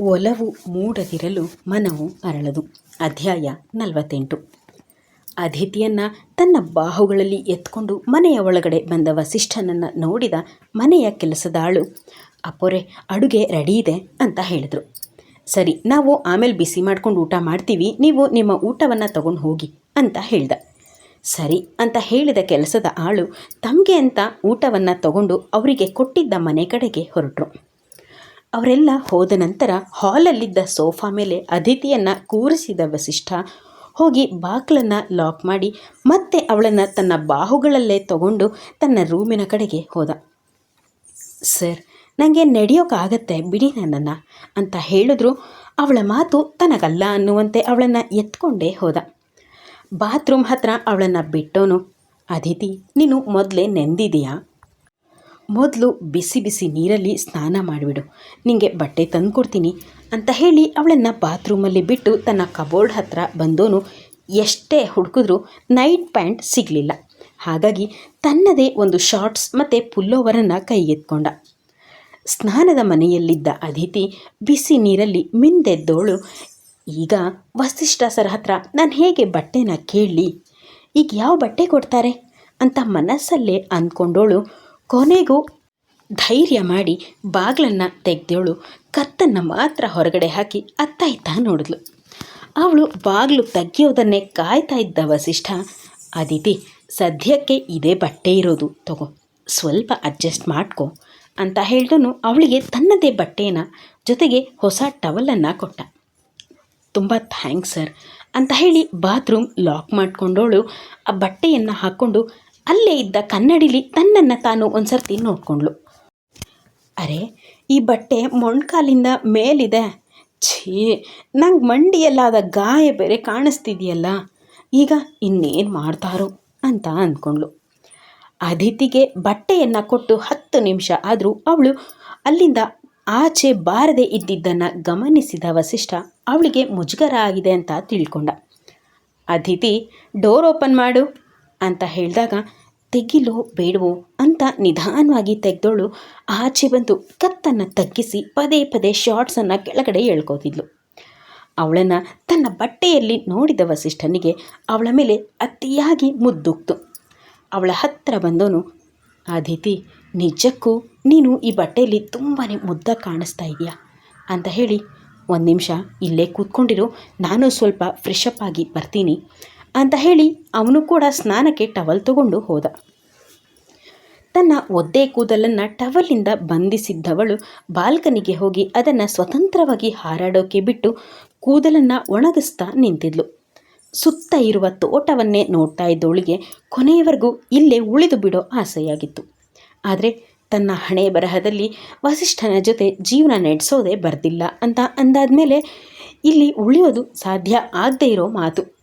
ಒಲವು ಮೂಡದಿರಲು ಮನವು ಅರಳದು. ಅಧ್ಯಾಯ ನಲವತ್ತೆಂಟು. ಅತಿಥಿಯನ್ನು ತನ್ನ ಬಾಹುಗಳಲ್ಲಿ ಎತ್ಕೊಂಡು ಮನೆಯ ಒಳಗಡೆ ಬಂದ ವಸಿಷ್ಠನನ್ನು ನೋಡಿದ ಮನೆಯ ಕೆಲಸದಾಳು ಅಪ್ಪೊರೆ ಅಡುಗೆ ರೆಡಿ ಇದೆ ಅಂತ ಹೇಳಿದರು. ಸರಿ, ನಾವು ಆಮೇಲೆ ಬಿಸಿ ಮಾಡ್ಕೊಂಡು ಊಟ ಮಾಡ್ತೀವಿ, ನೀವು ನಿಮ್ಮ ಊಟವನ್ನು ತಗೊಂಡು ಹೋಗಿ ಅಂತ ಹೇಳ್ದ. ಸರಿ ಅಂತ ಹೇಳಿದ ಕೆಲಸದ ಆಳು ತಮಗೆ ಅಂತ ಊಟವನ್ನು ತಗೊಂಡು ಅವರಿಗೆ ಕೊಟ್ಟಿದ್ದ ಮನೆ ಕಡೆಗೆ ಹೊರಟರು. ಅವರೆಲ್ಲ ಹೋದ ನಂತರ ಹಾಲಲ್ಲಿದ್ದ ಸೋಫಾ ಮೇಲೆ ಅದಿತಿಯನ್ನು ಕೂರಿಸಿದ ವಸಿಷ್ಠ ಹೋಗಿ ಬಾಗಿಲನ್ನು ಲಾಕ್ ಮಾಡಿ ಮತ್ತೆ ಅವಳನ್ನು ತನ್ನ ಬಾಹುಗಳಲ್ಲೇ ತಗೊಂಡು ತನ್ನ ರೂಮಿನ ಕಡೆಗೆ ಹೋದ. ಸರ್ ನನಗೆ ನಡೆಯೋಕ್ಕಾಗತ್ತೆ ಬಿಡಿ ನನ್ನನ್ನು, ಅಂತ ಹೇಳಿದ್ರು. ಅವಳ ಮಾತು ತನಗಲ್ಲ ಅನ್ನುವಂತೆ ಅವಳನ್ನು ಎತ್ಕೊಂಡೇ ಹೋದ. ಬಾತ್ರೂಮ್ ಹತ್ರ ಅವಳನ್ನು ಬಿಟ್ಟೋನು ಅದಿತಿ ನೀನು ಮೊದಲೇ ನೆಂದಿದೆಯಾ? ಮೊದಲು ಬಿಸಿ ಬಿಸಿ ನೀರಲ್ಲಿ ಸ್ನಾನ ಮಾಡಿಬಿಡು. ನಿಮಗೆ ಬಟ್ಟೆ ತಂದು ಕೊಡ್ತೀನಿ ಅಂತ ಹೇಳಿ ಅವಳನ್ನು ಬಾತ್ರೂಮಲ್ಲಿ ಬಿಟ್ಟು ತನ್ನ ಕಬೋರ್ಡ್ ಹತ್ರ ಬಂದೋನು ಎಷ್ಟೇ ಹುಡುಕಿದ್ರೂ ನೈಟ್ ಪ್ಯಾಂಟ್ ಸಿಗಲಿಲ್ಲ. ಹಾಗಾಗಿ ತನ್ನದೇ ಒಂದು ಶಾರ್ಟ್ಸ್ ಮತ್ತು ಪುಲ್ಲೋವರನ್ನು ಕೈಗೆತ್ಕೊಂಡ ಸ್ನಾನದ ಮನೆಯಲ್ಲಿದ್ದ ಅದಿತಿ ಬಿಸಿ ನೀರಲ್ಲಿ ಮಿಂದೆದ್ದೋಳು, ಈಗ ವಸಿಷ್ಠ ಸರ್ ಹತ್ರ ನಾನು ಹೇಗೆ ಬಟ್ಟೆನ ಕೇಳಲಿ? ಈಗ ಯಾವ ಬಟ್ಟೆ ಕೊಡ್ತಾರೆ? ಅಂತ ಮನಸ್ಸಲ್ಲೇ ಅಂದ್ಕೊಂಡೋಳು ಕೊನೆಗೂ ಧೈರ್ಯ ಮಾಡಿ ಬಾಗಿಲನ್ನು ತೆಗೆದವಳು ಕತ್ತನ್ನು ಮಾತ್ರ ಹೊರಗಡೆ ಹಾಕಿ ಅತ್ತ ಇತ್ತ ನೋಡಿದ್ಲು. ಅವಳು ಬಾಗಿಲು ತೆಗೆಯೋದನ್ನೇ ಕಾಯ್ತಾ ಇದ್ದ ವಸಿಷ್ಠ, ಅದಿತಿ, ಸದ್ಯಕ್ಕೆ ಇದೇ ಬಟ್ಟೆ ಇರೋದು, ತಗೋ. ಸ್ವಲ್ಪ ಅಡ್ಜಸ್ಟ್ ಮಾಡ್ಕೊ ಅಂತ ಹೇಳ್ದನು ಅವಳಿಗೆ ತನ್ನದೇ ಬಟ್ಟೆನ ಜೊತೆಗೆ ಹೊಸ ಟವಲನ್ನು ಕೊಟ್ಟ. ತುಂಬ ಥ್ಯಾಂಕ್ಸ್ ಸರ್ ಅಂತ ಹೇಳಿ ಬಾತ್ರೂಮ್ ಲಾಕ್ ಮಾಡಿಕೊಂಡವಳು ಆ ಬಟ್ಟೆಯನ್ನು ಹಾಕ್ಕೊಂಡು ಅಲ್ಲೇ ಇದ್ದ ಕನ್ನಡಿಲಿ ತನ್ನನ್ನು ತಾನು ಒಂದ್ಸರ್ತಿ ನೋಡಿಕೊಂಡ್ಳು. ಅರೆ, ಈ ಬಟ್ಟೆ ಮೊಣ್ಕಾಲಿಂದ ಮೇಲಿದೆ. ಛೀ, ನಂಗೆ ಮಂಡಿಯಲ್ಲಾದ ಗಾಯ ಬೇರೆ ಕಾಣಿಸ್ತಿದೆಯಲ್ಲ. ಈಗ ಇನ್ನೇನು ಮಾಡ್ತಾರೋ ಅಂತ ಅಂದ್ಕೊಂಡ್ಳು ಅದಿತಿಗೆ ಬಟ್ಟೆಯನ್ನು ಕೊಟ್ಟು ಹತ್ತು ನಿಮಿಷ ಆದರೂ ಅವಳು ಅಲ್ಲಿಂದ ಆಚೆ ಬಾರದೆ ಇದ್ದಿದ್ದನ್ನು ಗಮನಿಸಿದ ವಸಿಷ್ಠ ಅವಳಿಗೆ ಮುಜುಗರ ಆಗಿದೆ ಅಂತ ತಿಳ್ಕೊಂಡ. ಅದಿತಿ, ಡೋರ್ ಓಪನ್ ಮಾಡು ಅಂತ ಹೇಳಿದಾಗ ತೆಗಿಲೋ ಬೇಡವೋ ಅಂತ ನಿಧಾನವಾಗಿ ತೆಗೆದೋಳು, ಆಚೆ ಬಂದು ಕತ್ತನ್ನು ತಗ್ಗಿಸಿ ಪದೇ ಪದೇ ಶಾರ್ಟ್ಸನ್ನು ಕೆಳಗಡೆ ಎಳ್ಕೋತಿದ್ಲು. ಅವಳನ್ನು ತನ್ನ ಬಟ್ಟೆಯಲ್ಲಿ ನೋಡಿದ ವಸಿಷ್ಠನಿಗೆ ಅವಳ ಮೇಲೆ ಅತಿಯಾಗಿ ಮುದ್ದುಕ್ತು. ಅವಳ ಹತ್ತಿರ ಬಂದೋನು, ಅದಿತಿ, ನಿಜಕ್ಕೂ ನೀನು ಈ ಬಟ್ಟೆಯಲ್ಲಿ ತುಂಬಾ ಮುದ್ದ ಕಾಣಿಸ್ತಾ ಇದೆಯಾ? ಅಂತ ಹೇಳಿ, ಒಂದು ನಿಮಿಷ ಇಲ್ಲೇ ಕೂತ್ಕೊಂಡಿರು, ನಾನು ಸ್ವಲ್ಪ ಫ್ರೆಶ್ ಆಗಿ ಬರ್ತೀನಿ. ಅಂತ ಹೇಳಿ ಅವನು ಕೂಡ ಸ್ನಾನಕ್ಕೆ ಟವಲ್ ತಗೊಂಡು ಹೋದ. ತನ್ನ ಒದ್ದೆ ಕೂದಲನ್ನು ಟವಲಿಂದ ಬಂಧಿಸಿದ್ದವಳು ಬಾಲ್ಕನಿಗೆ ಹೋಗಿ ಅದನ್ನು ಸ್ವತಂತ್ರವಾಗಿ ಹಾರಾಡೋಕೆ ಬಿಟ್ಟು ಕೂದಲನ್ನು ಒಣಗಿಸ್ತಾ ನಿಂತಿದ್ಲು. ಸುತ್ತ ಇರುವ ತೋಟವನ್ನೇ ನೋಡ್ತಾ ಇದ್ದವಳಿಗೆ ಕೊನೆಯವರೆಗೂ ಇಲ್ಲೇ ಉಳಿದು ಬಿಡೋ ಆಸೆಯಾಗಿತ್ತು. ಆದರೆ ತನ್ನ ಹಣೆ ಬರಹದಲ್ಲಿ ವಸಿಷ್ಠನ ಜೊತೆ ಜೀವನ ನಡೆಸೋದೇ ಬರ್ದಿಲ್ಲ ಅಂತ ಅಂದಾದ್ಮೇಲೆ ಇಲ್ಲಿ ಉಳಿಯೋದು ಸಾಧ್ಯ ಆಗದೇ ಇರೋ ಮಾತು.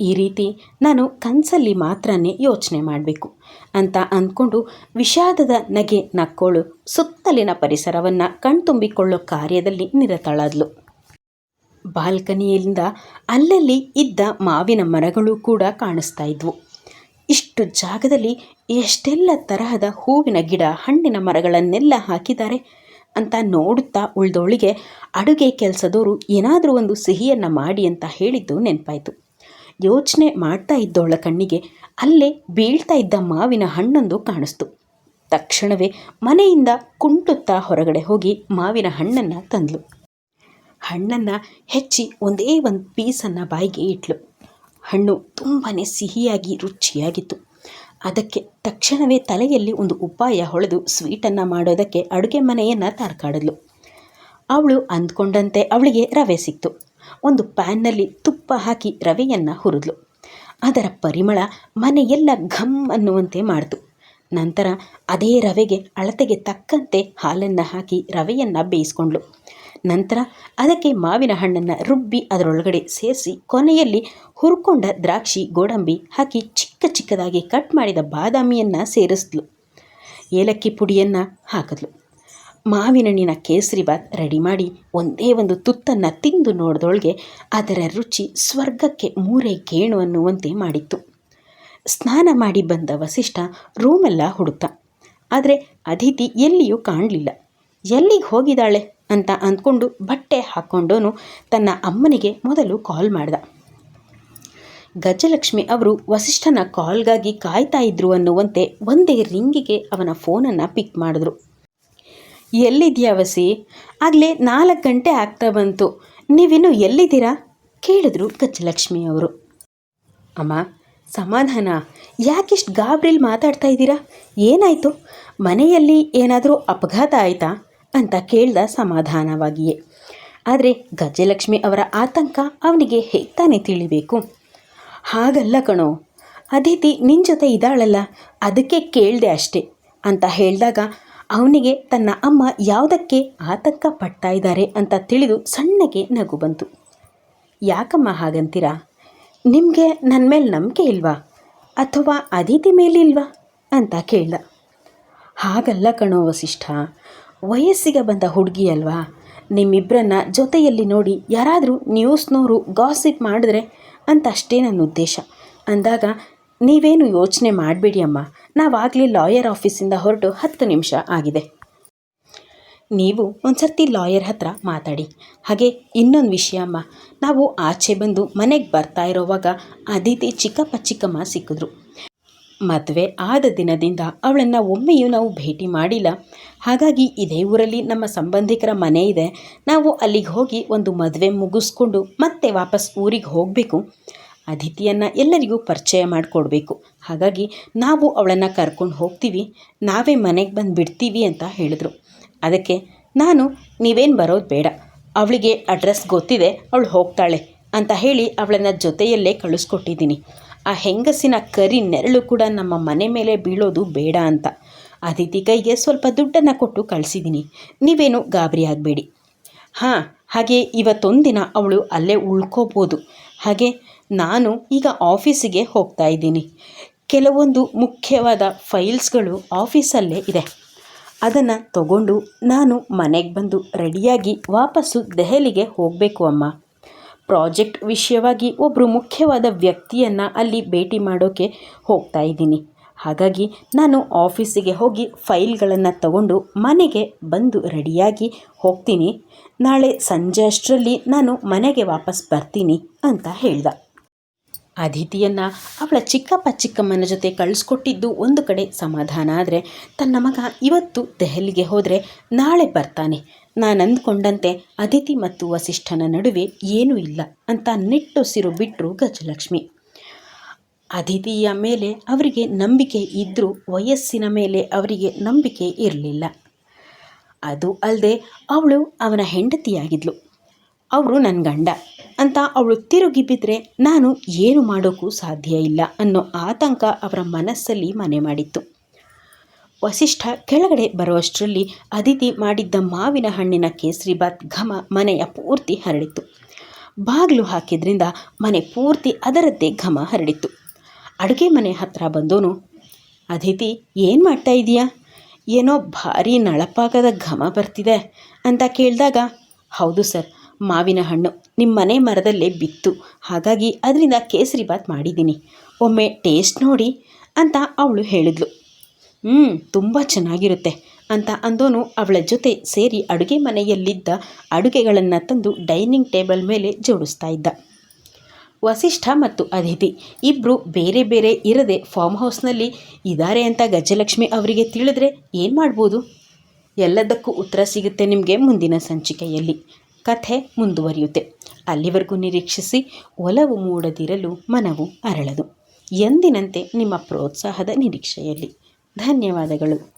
ಈ ರೀತಿ ನಾನು ಕನಸಲ್ಲಿ ಮಾತ್ರನೇ ಯೋಚನೆ ಮಾಡಬೇಕು ಅಂತ ಅಂದ್ಕೊಂಡು ವಿಷಾದದ ನಗೆ ನಕ್ಕೋಳು ಸುತ್ತಲಿನ ಪರಿಸರವನ್ನು ಕಣ್ತುಂಬಿಕೊಳ್ಳೋ ಕಾರ್ಯದಲ್ಲಿ ನಿರತಳಾದ್ಲು. ಬಾಲ್ಕನಿಯಿಂದ ಅಲ್ಲಲ್ಲಿ ಇದ್ದ ಮಾವಿನ ಮರಗಳು ಕೂಡ ಕಾಣಿಸ್ತಾ ಇದ್ವು. ಇಷ್ಟು ಜಾಗದಲ್ಲಿ ಎಷ್ಟೆಲ್ಲ ತರಹದ ಹೂವಿನ ಗಿಡ, ಹಣ್ಣಿನ ಮರಗಳನ್ನೆಲ್ಲ ಹಾಕಿದ್ದಾರೆ ಅಂತ ನೋಡುತ್ತಾ ಉಳ್ದೋಳಿಗೆ ಅಡುಗೆ ಕೆಲಸದವರು ಏನಾದರೂ ಒಂದು ಸಿಹಿಯನ್ನು ಮಾಡಿ ಅಂತ ಹೇಳಿದ್ದು ನೆನಪಾಯಿತು. ಯೋಚನೆ ಮಾಡ್ತಾ ಇದ್ದವಳ ಕಣ್ಣಿಗೆ, ಅಲ್ಲೇ ಬೀಳ್ತಾ ಇದ್ದ ಮಾವಿನ ಹಣ್ಣೊಂದು ಕಾಣಿಸ್ತು. ತಕ್ಷಣವೇ ಮನೆಯಿಂದ ಕುಂಟುತ್ತಾ ಹೊರಗಡೆ ಹೋಗಿ ಮಾವಿನ ಹಣ್ಣನ್ನು ತಂದ್ಲು. ಹಣ್ಣನ್ನು ಹೆಚ್ಚಿ ಒಂದೇ ಒಂದು ಪೀಸನ್ನು ಬಾಯಿಗೆ ಇಟ್ಲು. ಹಣ್ಣು ತುಂಬಾ ಸಿಹಿಯಾಗಿ ರುಚಿಯಾಗಿತ್ತು. ಅದಕ್ಕೆ ತಕ್ಷಣವೇ ತಲೆಯಲ್ಲಿ ಒಂದು ಉಪಾಯ ಹೊಳೆದು ಸ್ವೀಟನ್ನು ಮಾಡೋದಕ್ಕೆ ಅಡುಗೆ ಮನೆಯನ್ನು ತಾರ್ಕಾಡಿದ್ಲು. ಅವಳು ಅಂದ್ಕೊಂಡಂತೆ ಅವಳಿಗೆ ರವೆ ಸಿಕ್ತು. ಒಂದು ಪ್ಯಾನ್ನಲ್ಲಿ ತುಪ್ಪ ಹಾಕಿ ರವೆಯನ್ನು ಹುರಿದ್ಲು. ಅದರ ಪರಿಮಳ ಮನೆಯೆಲ್ಲ ಘಮ್ ಅನ್ನುವಂತೆ ಮಾಡಿತು. ನಂತರ ಅದೇ ರವೆಗೆ ಅಳತೆಗೆ ತಕ್ಕಂತೆ ಹಾಲನ್ನು ಹಾಕಿ ರವೆಯನ್ನು ಬೇಯಿಸ್ಕೊಂಡ್ಳು ನಂತರ ಅದಕ್ಕೆ ಮಾವಿನ ಹಣ್ಣನ್ನು ರುಬ್ಬಿ ಅದರೊಳಗಡೆ ಸೇರಿಸಿ ಕೊನೆಯಲ್ಲಿ ಹುರ್ಕೊಂಡ ದ್ರಾಕ್ಷಿ, ಗೋಡಂಬಿ ಹಾಕಿ ಚಿಕ್ಕ ಚಿಕ್ಕದಾಗಿ ಕಟ್ ಮಾಡಿದ ಬಾದಾಮಿಯನ್ನು ಸೇರಿಸಿದ್ಲು. ಏಲಕ್ಕಿ ಪುಡಿಯನ್ನು ಹಾಕಿದ್ಲು. ಮಾವಿನಹಣ್ಣಿನ ಕೇಸರಿ ಬಾತ್ ರೆಡಿ ಮಾಡಿ ಒಂದೇ ಒಂದು ತುತ್ತನ್ನು ತಿಂದು ನೋಡಿದೊಳಗೆ ಅದರ ರುಚಿ ಸ್ವರ್ಗಕ್ಕೆ ಮೂರೇ ಗೇಣು ಅನ್ನುವಂತೆ ಮಾಡಿತ್ತು. ಸ್ನಾನ ಮಾಡಿ ಬಂದ ವಸಿಷ್ಠ ರೂಮೆಲ್ಲ ಹುಡುಕ ಆದರೆ ಅದಿತಿ ಎಲ್ಲಿಯೂ ಕಾಣಲಿಲ್ಲ. ಎಲ್ಲಿಗೆ ಹೋಗಿದ್ದಾಳೆ ಅಂತ ಅಂದ್ಕೊಂಡು ಬಟ್ಟೆ ಹಾಕ್ಕೊಂಡೋನು ತನ್ನ ಅಮ್ಮನಿಗೆ ಮೊದಲು ಕಾಲ್ ಮಾಡ್ದ. ಗಜಲಕ್ಷ್ಮಿ ಅವರು ವಸಿಷ್ಠನ ಕಾಲ್ಗಾಗಿ ಕಾಯ್ತಾ ಇದ್ರು ಅನ್ನುವಂತೆ ಒಂದೇ ರಿಂಗಿಗೆ ಅವನ ಫೋನನ್ನು ಪಿಕ್ ಮಾಡಿದ್ರು. ಎಲ್ಲಿದ್ಯಾ ವಸಿ? ಆಗಲೇ ನಾಲ್ಕು ಗಂಟೆ ಆಗ್ತಾ ಬಂತು. ನೀವಿನ್ನು ಎಲ್ಲಿದ್ದೀರಾ? ಕೇಳಿದ್ರು ಗಜಲಕ್ಷ್ಮಿ ಅವರು. ಅಮ್ಮ, ಸಮಾಧಾನ. ಯಾಕಿಷ್ಟು ಗಾಬ್ರಿಲ್ ಮಾತಾಡ್ತಾ ಇದ್ದೀರಾ? ಏನಾಯಿತು? ಮನೆಯಲ್ಲಿ ಏನಾದರೂ ಅಪಘಾತ ಆಯಿತಾ? ಅಂತ ಕೇಳ್ದ ಸಮಾಧಾನವಾಗಿಯೇ. ಆದರೆ ಗಜಲಕ್ಷ್ಮಿ ಅವರ ಆತಂಕ ಅವನಿಗೆ ಹೇಗೆ ತಾನೇ ತಿಳಿಬೇಕು? ಹಾಗಲ್ಲ ಕಣೋ. ಅದಿತಿ ನಿನ್ನ ಜೊತೆ ಇದ್ದಾಳಲ್ಲ ಅದಕ್ಕೆ ಕೇಳಿದೆ ಅಷ್ಟೇ, ಅಂತ ಹೇಳಿದಾಗ ಅವನಿಗೆ ತನ್ನ ಅಮ್ಮ ಯಾವುದಕ್ಕೆ ಆತಂಕ ಪಡ್ತಾ ಇದ್ದಾರೆ ಅಂತ ತಿಳಿದು ಸಣ್ಣಗೆ ನಗು ಬಂತು. ಯಾಕಮ್ಮ ಹಾಗಂತೀರಾ? ನಿಮಗೆ ನನ್ನ ಮೇಲೆ ನಂಬಿಕೆ ಇಲ್ವಾ? ಅಥವಾ ಅದಿತಿ ಮೇಲಿಲ್ವಾ ಅಂತ ಕೇಳ್ದ. ಹಾಗಲ್ಲ ಕಣೋ ವಸಿಷ್ಠ, ವಯಸ್ಸಿಗೆ ಬಂದ ಹುಡುಗಿ ಅಲ್ವಾ? ನಿಮ್ಮಿಬ್ಬರನ್ನ ಜೊತೆಯಲ್ಲಿ ನೋಡಿ ಯಾರಾದರೂ ನ್ಯೂಸ್ನೋರು ಗಾಸಿಪ್ ಮಾಡಿದ್ರೆ ಅಂತ ಅಷ್ಟೇ ನನ್ನ ಉದ್ದೇಶ. ಅಂದಾಗ ನೀವೇನು ಯೋಚನೆ ಮಾಡಬೇಡಿ ಅಮ್ಮ. ನಾವಾಗಲೇ ಲಾಯರ್ ಆಫೀಸಿಂದ ಹೊರಟು ಹತ್ತು ನಿಮಿಷ ಆಗಿದೆ. ನೀವು ಒಂದು ಸರ್ತಿ ಲಾಯರ್ ಹತ್ರ ಮಾತಾಡಿ. ಹಾಗೆ ಇನ್ನೊಂದು ವಿಷಯ ಅಮ್ಮ. ನಾವು ಆಚೆ ಬಂದು ಮನೆಗೆ ಬರ್ತಾ ಇರೋವಾಗ ಅದಿತಿ ಚಿಕ್ಕಪ್ಪ ಚಿಕ್ಕಮ್ಮ ಸಿಕ್ಕಿದ್ರು. ಮದುವೆ ಆದ ದಿನದಿಂದ ಅವಳನ್ನು ಒಮ್ಮೆಯೂ ನಾವು ಭೇಟಿ ಮಾಡಿಲ್ಲ. ಹಾಗಾಗಿ ಇದೇ ಊರಲ್ಲಿ ನಮ್ಮ ಸಂಬಂಧಿಕರ ಮನೆ ಇದೆ. ನಾವು ಅಲ್ಲಿಗೆ ಹೋಗಿ ಒಂದು ಮದುವೆ ಮುಗಿಸ್ಕೊಂಡು ಮತ್ತೆ ವಾಪಸ್ ಊರಿಗೆ ಹೋಗಬೇಕು. ಅದಿತಿಯನ್ನು ಎಲ್ಲರಿಗೂ ಪರಿಚಯ ಮಾಡಿಕೊಡ್ಬೇಕು. ಹಾಗಾಗಿ ನಾವು ಅವಳನ್ನು ಕರ್ಕೊಂಡು ಹೋಗ್ತೀವಿ. ನಾವೇ ಮನೆಗೆ ಬಂದು ಬಿಡ್ತೀವಿ ಅಂತ ಹೇಳಿದ್ರು. ಅದಕ್ಕೆ ನಾನು, ನೀವೇನು ಬರೋದು ಬೇಡ. ಅವಳಿಗೆ ಅಡ್ರೆಸ್ ಗೊತ್ತಿದೆ, ಅವಳು ಹೋಗ್ತಾಳೆ ಅಂತ ಹೇಳಿ ಅವಳನ್ನು ಜೊತೆಯಲ್ಲೇ ಕಳಿಸ್ಕೊಟ್ಟಿದ್ದೀನಿ. ಆ ಹೆಂಗಸಿನ ಕರಿ ನೆರಳು ಕೂಡ ನಮ್ಮ ಮನೆ ಮೇಲೆ ಬೀಳೋದು ಬೇಡ ಅಂತ. ಅದಿತಿ ಕೈಗೆ ಸ್ವಲ್ಪ ದುಡ್ಡನ್ನು ಕೊಟ್ಟು ಕಳಿಸಿದ್ದೀನಿ ನೀವೇನು ಗಾಬರಿ ಆಗಬೇಡಿ. ಹಾಂ, ಹಾಗೆ ಇವತ್ತೊಂದಿನ ಅವಳು ಅಲ್ಲೇ ಉಳ್ಕೋಬೋದು. ಹಾಗೆ ನಾನು ಈಗ ಆಫೀಸಿಗೆ ಹೋಗ್ತಾ ಇದ್ದೀನಿ. ಕೆಲವೊಂದು ಮುಖ್ಯವಾದ ಫೈಲ್ಸ್ಗಳು ಆಫೀಸಲ್ಲೇ ಇದೆ. ಅದನ್ನು ತಗೊಂಡು ನಾನು ಮನೆಗೆ ಬಂದು ರೆಡಿಯಾಗಿ ವಾಪಸ್ಸು ದೆಹಲಿಗೆ ಹೋಗಬೇಕು ಅಮ್ಮ. ಪ್ರಾಜೆಕ್ಟ್ ವಿಷಯವಾಗಿ ಒಬ್ಬರು ಮುಖ್ಯವಾದ ವ್ಯಕ್ತಿಯನ್ನು ಅಲ್ಲಿ ಭೇಟಿ ಮಾಡೋಕ್ಕೆ ಹೋಗ್ತಾ ಇದ್ದೀನಿ. ಹಾಗಾಗಿ ನಾನು ಆಫೀಸಿಗೆ ಹೋಗಿ ಫೈಲ್ಗಳನ್ನು ತಗೊಂಡು ಮನೆಗೆ ಬಂದು ರೆಡಿಯಾಗಿ ಹೋಗ್ತೀನಿ. ನಾಳೆ ಸಂಜೆ ಅಷ್ಟರಲ್ಲಿ ನಾನು ಮನೆಗೆ ವಾಪಸ್ ಬರ್ತೀನಿ ಅಂತ ಹೇಳ್ದ. ಅದಿತಿಯನ್ನು ಅವಳ ಚಿಕ್ಕಪ್ಪ ಚಿಕ್ಕಮ್ಮನ ಜೊತೆ ಕಳಿಸ್ಕೊಟ್ಟಿದ್ದು ಒಂದು ಕಡೆ ಸಮಾಧಾನ ಆದರೆ ತನ್ನ ಮಗ ಇವತ್ತು ದೆಹಲಿಗೆ ಹೋದರೆ ನಾಳೆ ಬರ್ತಾನೆ. ನಾನು ಅಂದ್ಕೊಂಡಂತೆ ಅದಿತಿ ಮತ್ತು ವಸಿಷ್ಠನ ನಡುವೆ ಏನೂ ಇಲ್ಲ ಅಂತ ನಿಟ್ಟುಸಿರು ಬಿಟ್ಟರು ಗಜಲಕ್ಷ್ಮಿ. ಅದಿತಿಯ ಮೇಲೆ ಅವರಿಗೆ ನಂಬಿಕೆ ಇದ್ದರೂ ವಯಸ್ಸಿನ ಮೇಲೆ ಅವರಿಗೆ ನಂಬಿಕೆ ಇರಲಿಲ್ಲ. ಅದು ಅಲ್ಲದೆ ಅವಳು ಅವನ ಹೆಂಡತಿಯಾಗಿದ್ಲು. ಅವರು ನನ್ನ ಗಂಡ. ಅಂತ ಅವಳು ತಿರುಗಿ ಬಿದ್ದರೆ ನಾನು ಏನು ಮಾಡೋಕ್ಕೂ ಸಾಧ್ಯ ಇಲ್ಲ ಅನ್ನೋ ಆತಂಕ ಅವರ ಮನಸ್ಸಲ್ಲಿ ಮನೆ ಮಾಡಿತ್ತು. ವಸಿಷ್ಠ ಕೆಳಗಡೆ ಬರುವಷ್ಟರಲ್ಲಿ ಅದಿತಿ ಮಾಡಿದ್ದ ಮಾವಿನ ಹಣ್ಣಿನ ಕೇಸರಿಬಾತ್ ಘಮ ಮನೆಯ ಪೂರ್ತಿ ಹರಡಿತ್ತು. ಬಾಗಿಲು ಹಾಕಿದ್ರಿಂದ ಮನೆ ಪೂರ್ತಿ ಅದರದ್ದೇ ಘಮ ಹರಡಿತ್ತು. ಅಡುಗೆ ಮನೆ ಹತ್ತಿರ ಬಂದೋನು, ಅದಿತಿ, ಏನು ಮಾಡ್ತಾ ಇದೀಯಾ ಏನೋ ಭಾರಿ ನಳಪಾಗದ ಘಮ ಬರ್ತಿದೆ ಅಂತ ಕೇಳಿದಾಗ, ಹೌದು ಸರ್, ಮಾವಿನ ಹಣ್ಣು ನಿಮ್ಮ ಮನೆ ಮರದಲ್ಲೇ ಬಿತ್ತು. ಹಾಗಾಗಿ ಅದರಿಂದ ಕೇಸರಿ ಬಾತ್ ಮಾಡಿದ್ದೀನಿ ಒಮ್ಮೆ ಟೇಸ್ಟ್ ನೋಡಿ ಅಂತ ಅವಳು ಹೇಳಿದ್ಲು. ಹ್ಞೂ ತುಂಬ ಚೆನ್ನಾಗಿರುತ್ತೆ ಅಂತ ಅಂದೋನು ಅವಳ ಜೊತೆ ಸೇರಿ ಅಡುಗೆ ಮನೆಯಲ್ಲಿದ್ದ ಅಡುಗೆಗಳನ್ನು ತಂದು ಡೈನಿಂಗ್ ಟೇಬಲ್ ಮೇಲೆ ಜೋಡಿಸ್ತಾ ಇದ್ದ. ವಸಿಷ್ಠ ಮತ್ತು ಅದಿತಿ ಇಬ್ಬರು ಬೇರೆ ಬೇರೆ ಇರದೆ ಫಾರ್ಮ್ ಹೌಸ್ನಲ್ಲಿ ಇದ್ದಾರೆ ಅಂತ ಗಜಲಕ್ಷ್ಮಿ ಅವರಿಗೆ ತಿಳಿದ್ರೆ ಏನು ಮಾಡ್ಬೋದು? ಎಲ್ಲದಕ್ಕೂ ಉತ್ತರ ಸಿಗುತ್ತೆ ನಿಮಗೆ ಮುಂದಿನ ಸಂಚಿಕೆಯಲ್ಲಿ. ಕಥೆ ಮುಂದುವರಿಯುತ್ತೆ. ಅಲ್ಲಿವರೆಗೂ ನಿರೀಕ್ಷಿಸಿ ಒಲವು ಮೂಡದಿರಲು ಮನವು ಅರಳದು. ಎಂದಿನಂತೆ ನಿಮ್ಮ ಪ್ರೋತ್ಸಾಹದ ನಿರೀಕ್ಷೆಯಲ್ಲಿ. ಧನ್ಯವಾದಗಳು.